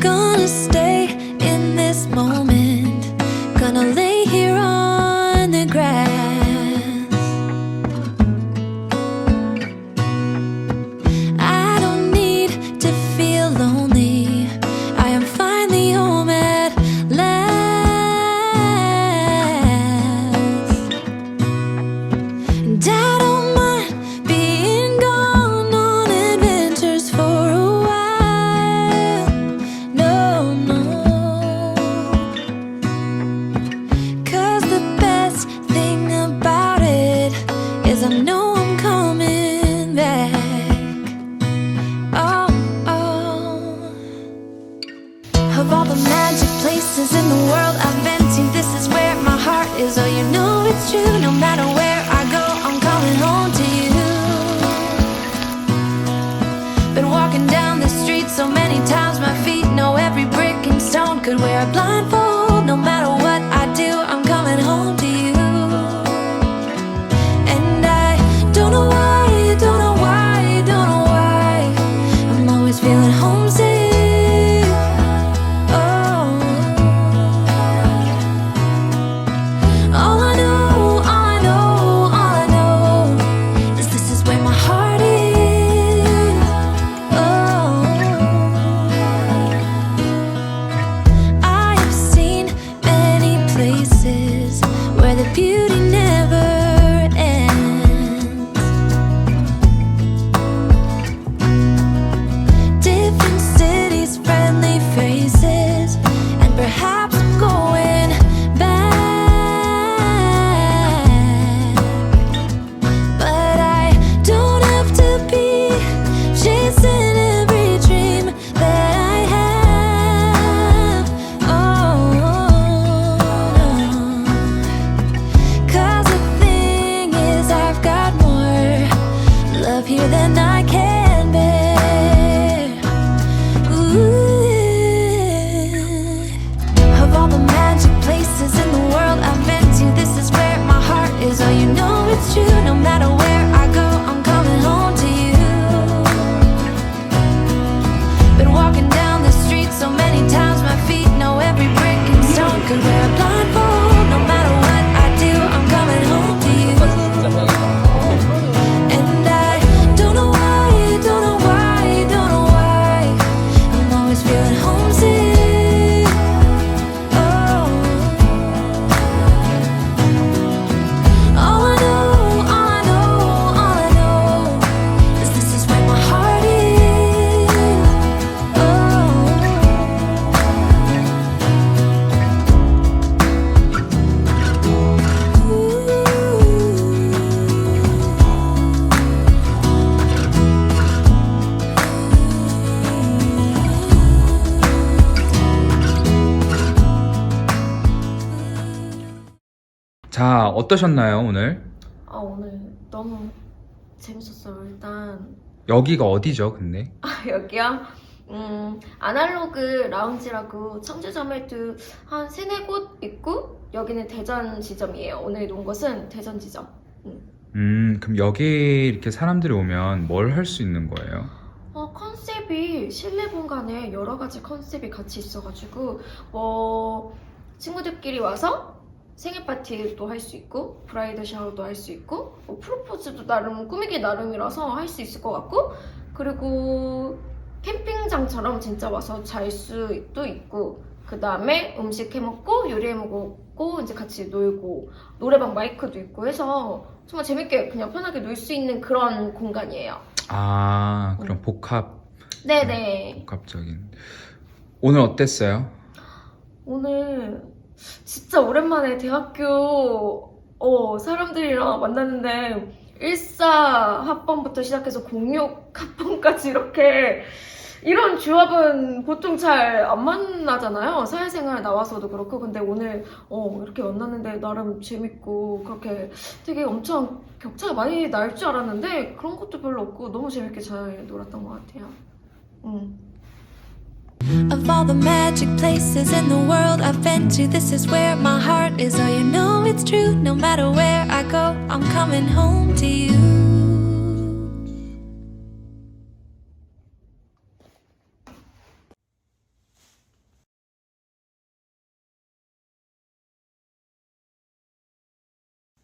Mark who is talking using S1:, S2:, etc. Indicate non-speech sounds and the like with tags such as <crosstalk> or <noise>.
S1: Gonna stay been to, this is where my heart is. Oh, you know it's true. No matter where I go, I'm coming home to you. Been walking down the street so many times, here than I can bear. Ooh. Of all the magic places in the world I've been to, this is where my heart is. Oh, you know it's true. No matter where
S2: 자, 어떠셨나요, 오늘?
S3: 아 오늘 너무 재밌었어요. 일단
S2: 여기가 어디죠, 근데? <laughs>
S3: 아 여기요. 음 아날로그 라운지라고 청주점에도 한 세네 곳 있고 여기는 대전 지점이에요. 오늘 논 곳은 대전 지점.
S2: 음, 그럼 여기 이렇게 사람들이 오면 뭘 할 수 있는 거예요?
S3: 어, 컨셉이 실내 공간에 여러 가지 컨셉이 같이 있어가지고 뭐 친구들끼리 와서 생일 파티도 할 수 있고 브라이드 샤워도 할 수 있고 뭐 프로포즈도 나름 꾸미기 나름이라서 할 수 있을 것 같고 그리고 캠핑장처럼 진짜 와서 잘 수도 있고 그 다음에 음식 해 먹고 요리해 먹고 이제 같이 놀고 노래방 마이크도 있고 해서 정말 재밌게 그냥 편하게 놀 수 있는 그런 공간이에요.
S2: 아, 그럼 복합,
S3: 네네.
S2: 복합적인. 오늘 어땠어요?
S3: 오늘 진짜 오랜만에 대학교 어, 사람들이랑 만났는데 14 합번부터 시작해서 06 합번까지 이렇게 이런 조합은 보통 잘 안 만나잖아요. 사회생활 나와서도 그렇고. 근데 오늘 어, 이렇게 만났는데 나름 재밌고 그렇게 되게 엄청 격차가 많이 날 줄 알았는데 그런 것도 별로 없고 너무 재밌게 잘 놀았던 것 같아요. 음.
S1: Of all the magic places in the world I've been to, this is where my heart is. Oh, you know it's true. No matter where I go, I'm coming home to you.